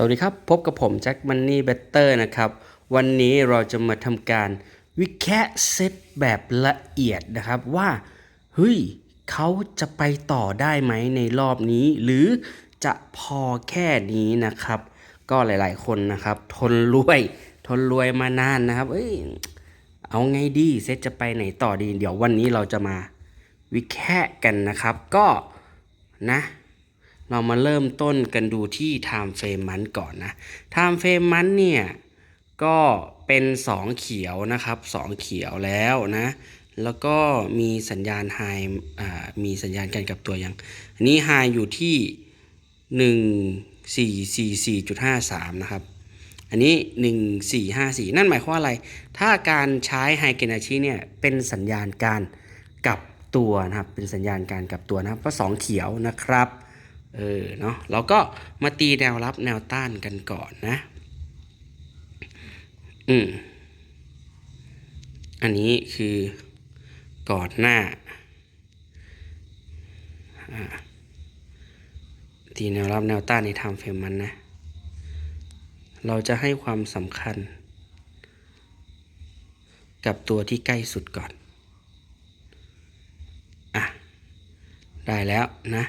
สวัสดีครับ พบกับผมแจ็คมันนี่เบเตอร์นะครับ วันนี้เราจะมาทำการวิเคะเซตแบบละเอียดนะครับว่าเฮ้ยเขาจะไปต่อได้ไหมในรอบนี้ หรือจะพอแค่นี้นะครับ ก็หลายๆคนนะครับ ทนรวย ทนรวยมานานนะครับ เอ้ยเอาไงดีเซตจะไปไหนต่อดี เดี๋ยววันนี้เราจะมาวิเคะกันนะครับ ก็นะ เรามาเริ่มต้นกันดูที่ time frame มันก่อนนะ time frame มันเนี่ยก็เป็น 2 เขียวนะครับ 2 เขียวแล้วนะ แล้วก็มีสัญญาณ high มีสัญญาณการกลับตัวยัง อันนี้ high อยู่ที่ 1444.53 นะครับ อันนี้ 1454 นั่นหมายความว่าอะไร ถ้าการใช้ไฮเกนาชิเนี่ยเป็นสัญญาณการกลับตัวนะครับ เป็นสัญญาณการกลับตัวนะครับเพราะสองเขียวนะครับ เออเนาะเราก็มาตีแนวรับแนวต้านกันก่อนนะ อืม อันนี้คือก่อนหน้า ตีแนวรับแนวต้านในไทม์เฟรมมันนะ เราจะให้ความสำคัญ กับตัวที่ใกล้สุดก่อน อะ ได้แล้วนะ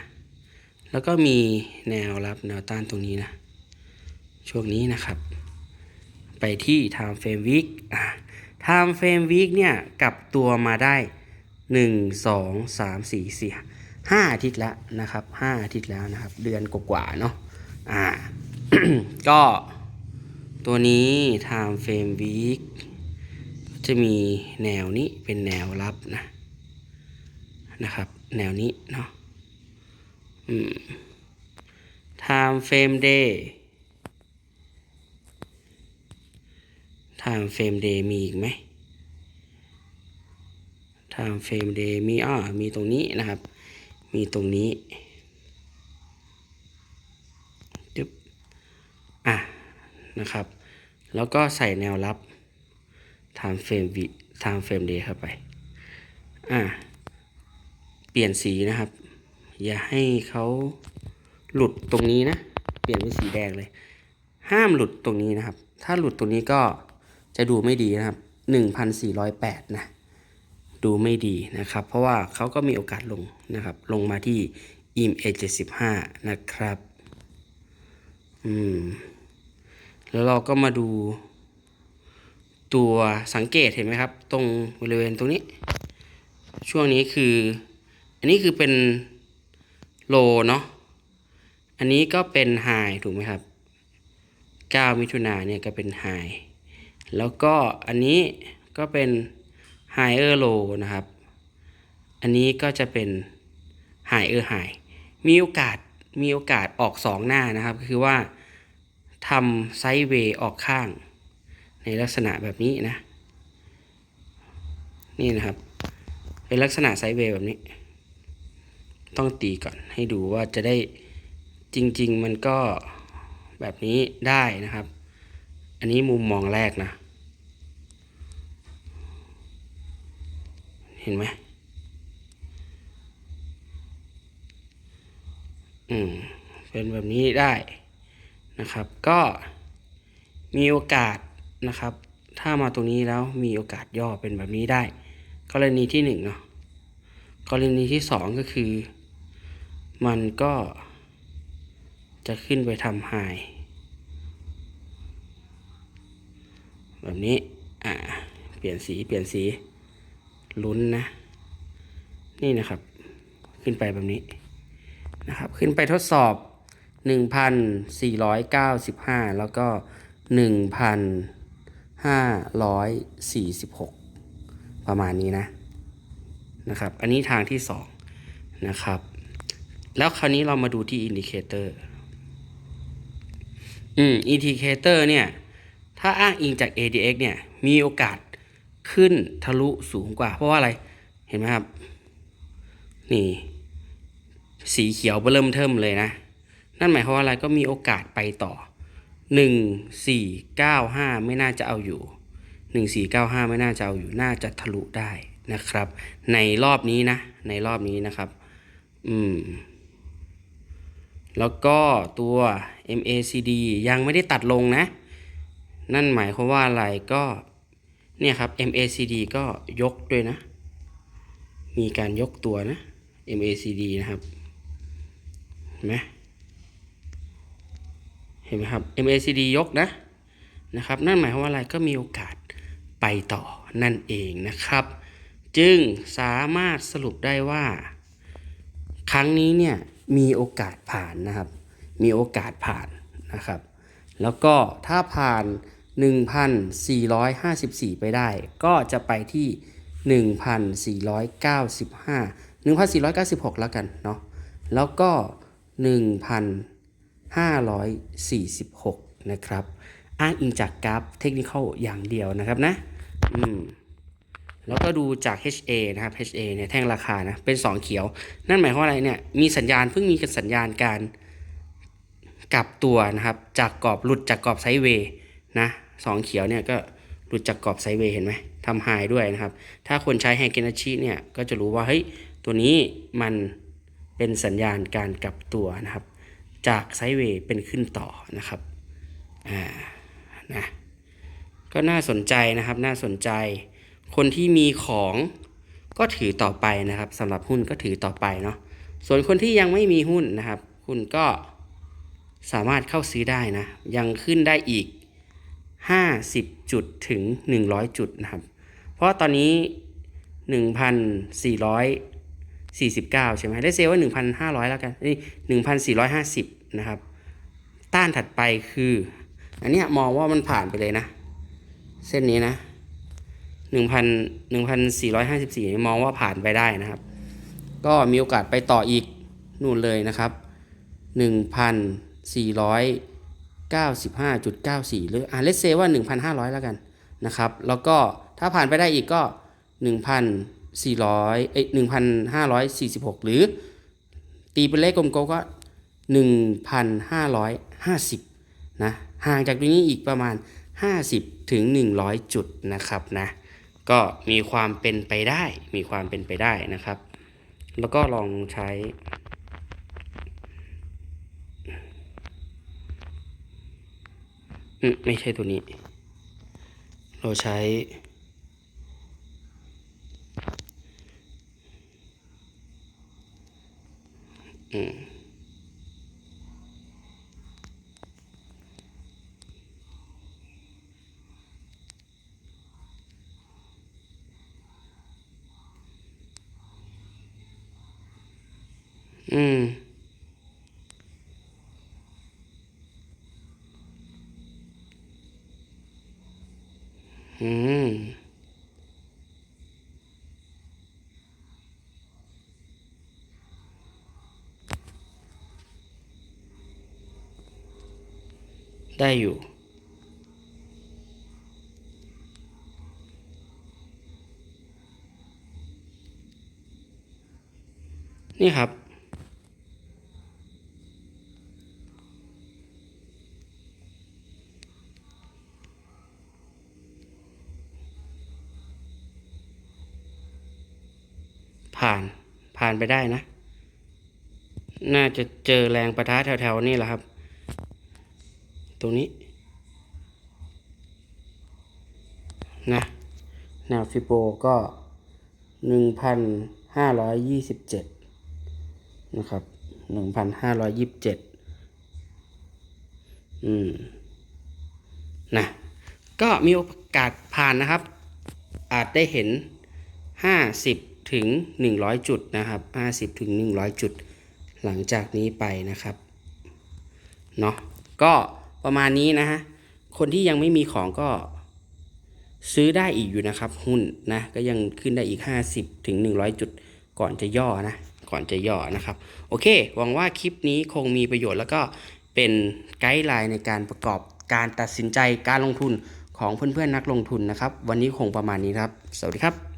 แล้วก็มีแนวรับแนวต้านตรงนี้นะ ช่วงนี้นะครับ ไปที่ time frame week อะ time frame week เนี่ยกลับตัวมาได้ 1 2 3 4 4 5อาทิตย์แล้วนะครับ5อาทิตย์แล้วนะครับ เดือนกว่าๆเนาะอ่า ก็ตัวนี้ time frame week จะมีแนวนี้เป็นแนวรับนะนะครับ แนวนี้เนาะ time frame day time frame day มีอีกไหม time frame day มีอ้อมีตรงนี้นะครับ มีตรงนี้จึ๊บอะนะครับ แล้วก็ใส่แนวรับ time frame time frame day เข้าไป อะเปลี่ยนสีนะครับ อย่าให้เขาหลุดตรงนี้นะ เปลี่ยนเป็นสีแดงเลย ห้ามหลุดตรงนี้นะครับ ถ้าหลุดตรงนี้ก็จะดูไม่ดีนะครับ 1,408 นะ ดูไม่ดีนะครับ เพราะว่าเขาก็มีโอกาสลงนะครับ ลงมาที่ EMA 75นะครับ อืม แล้วเราก็มาดู ตัวสังเกตเห็นไหมครับ ตรงบริเวณตรงนี้ ช่วงนี้คือ อันนี้คือเป็น โลเนาะ อันนี้ก็เป็นไฮถูกไหมครับ 9 มิถุนาเนี่ยก็เป็นไฮแล้วก็อันนี้ก็เป็นไฮเออร์โลนะครับ อันนี้ก็จะเป็นไฮเออร์ไฮมีโอกาสมีโอกาสออก 2 หน้านะครับคือว่าทำไซด์เวย์ออกข้าง ในลักษณะแบบนี้นะ นี่นะครับ เป็นลักษณะไซด์เวย์แบบนี้ ต้องตีก่อนให้ดูว่าจะได้จริง ๆ มันก็แบบนี้ได้นะครับ อันนี้มุมมองแรกนะ เห็นไหมอืมเป็นแบบนี้ได้นะครับ ก็มีโอกาสนะครับ ถ้ามาตรงนี้แล้วมีโอกาสย่อเป็นแบบนี้ได้ กรณีที่หนึ่งเนาะกรณีที่สองก็คือ มันก็จะขึ้นไปทำไฮแบบนี้ อ่า เปลี่ยนสี เปลี่ยนสี ลุ้นนะ นี่นะครับ ขึ้นไปแบบนี้นะครับ ขึ้นไปทดสอบ 1,495 แล้วก็ 1,546 ประมาณนี้นะ นะครับ อันนี้ทางที่สองนะครับ แล้วคราวนี้เรามาดูที่อินดิเคเตอร์อืมอินดิเคเตอร์เนี่ย ถ้าอ้างอิงจาก ADX เนี่ย มีโอกาสขึ้นทะลุสูงกว่า เพราะว่าอะไร เห็นไหมครับ นี่ สีเขียวเริ่มเทิมเลยนะ นั่นหมายความว่าอะไรก็มีโอกาสไปต่อ 1495 ไม่น่าจะเอาอยู่ 1495 ไม่น่าจะเอาอยู่ น่าจะทะลุได้นะครับ ในรอบนี้นะ ในรอบนี้นะครับ อืม แล้วก็ตัว MACD ยังไม่ได้ตัดลงนะ นั่นหมายความว่าอะไรก็เนี่ยครับ MACD ก็ยกด้วยนะ มีการยกตัวนะ MACD นะครับ เห็นไหมเห็นไหมครับ MACD ยกนะนะครับ นั่นหมายความว่าอะไรก็มีโอกาสไปต่อนั่นเองนะครับ จึงสามารถสรุปได้ว่า ครั้งนี้เนี่ย มีโอกาสผ่านนะครับ มีโอกาสผ่านนะครับ แล้วก็ถ้าผ่าน 1,454 ไปได้ ก็จะไปที่ 1,495 1,496 แล้วกันเนาะ แล้วก็ 1,546 นะครับ อ้างอิงจากกราฟเทคนิคอย่างเดียวนะครับนะ อืม แล้วก็ดูจาก HA นะครับ HA เนี่ยแท่งราคานะเป็น 2 เขียว นั่นหมายความว่าอะไรเนี่ยมีสัญญาณเพิ่งมีสัญญาณการกลับตัวนะครับ จากกรอบหลุดจากกรอบไซด์เวย์นะสองเขียวเนี่ยก็หลุดจากกรอบไซด์เวย์เห็นไหมทำไฮด้วยนะครับ ถ้าคนใช้ไฮเกนชิเนี่ยก็จะรู้ว่าเฮ้ยตัวนี้มันเป็นสัญญาณการกลับตัวนะครับ จากไซด์เวย์เป็นขึ้นต่อนะครับอ่านะก็น่าสนใจนะครับน่าสนใจ คนที่มีของก็ถือต่อไปนะครับสำหรับหุ้นก็ถือต่อไปเนาะส่วนคนที่ยังไม่มีหุ้นนะครับคุณก็สามารถเข้าซื้อได้นะ ยังขึ้นได้อีก 50 จุดถึง 100 จุดนะครับ เพราะตอนนี้ 1,449 ใช่ไหมได้เซลว่า 1,500 แล้วกันนี่1,450 นะครับ ต้านถัดไปคือ อันเนี้ยมองว่ามันผ่านไปเลยนะ เส้นนี้นะ 1,000 1,454 มองว่าผ่านไปได้นะครับ ก็มีโอกาสไปต่ออีกนู่นเลยนะครับ 1,495.94 หรืออ่าเลเซว่า 1,500 แล้วกันนะครับ แล้วก็ถ้าผ่านไปได้อีกก็ 1,400เอ้ย1,546 หรือตีเป็นเลขกลมๆก็ 1,550 นะ ห่างจากตรงนี้อีกประมาณ 50 ถึง 100 จุดนะครับนะ ก็มีความเป็นไปได้ มีความเป็นไปได้นะครับ แล้วก็ลองใช้มไม่ใช่ตัวนี้ เราใช้ อืมอืมได้อยู่ นี่ครับ ผ่าน ผ่าน ไปได้นะ น่าจะเจอแรงประทะแถวๆนี่แหละครับ ตรงนี้ นะแนวฟิโบก็หนึ่งพันห้าร้อยยี่สิบเจ็ดนะครับหนึ่งพันห้าร้อยยี่สิบเจ็ดอืม นะ ก็มีโอกาสผ่านนะครับ อาจได้เห็น50 ถึง 100 จุดนะครับ50ถึง100 จุด หลังจากนี้ไปนะครับเนาะก็ประมาณนี้นะฮะคนที่ยังไม่มีของก็ซื้อได้อีกอยู่นะครับหุ้นนะก็ยังขึ้นได้อีก 50ถึง100 จุด ก่อนจะย่อนะก่อนจะย่อนะครับ โอเค หวังว่าคลิปนี้คงมีประโยชน์แล้วก็เป็นไกด์ไลน์ในการประกอบการตัดสินใจการลงทุนของเพื่อนๆนักลงทุนนะครับ วันนี้คงประมาณนี้ครับ สวัสดีครับ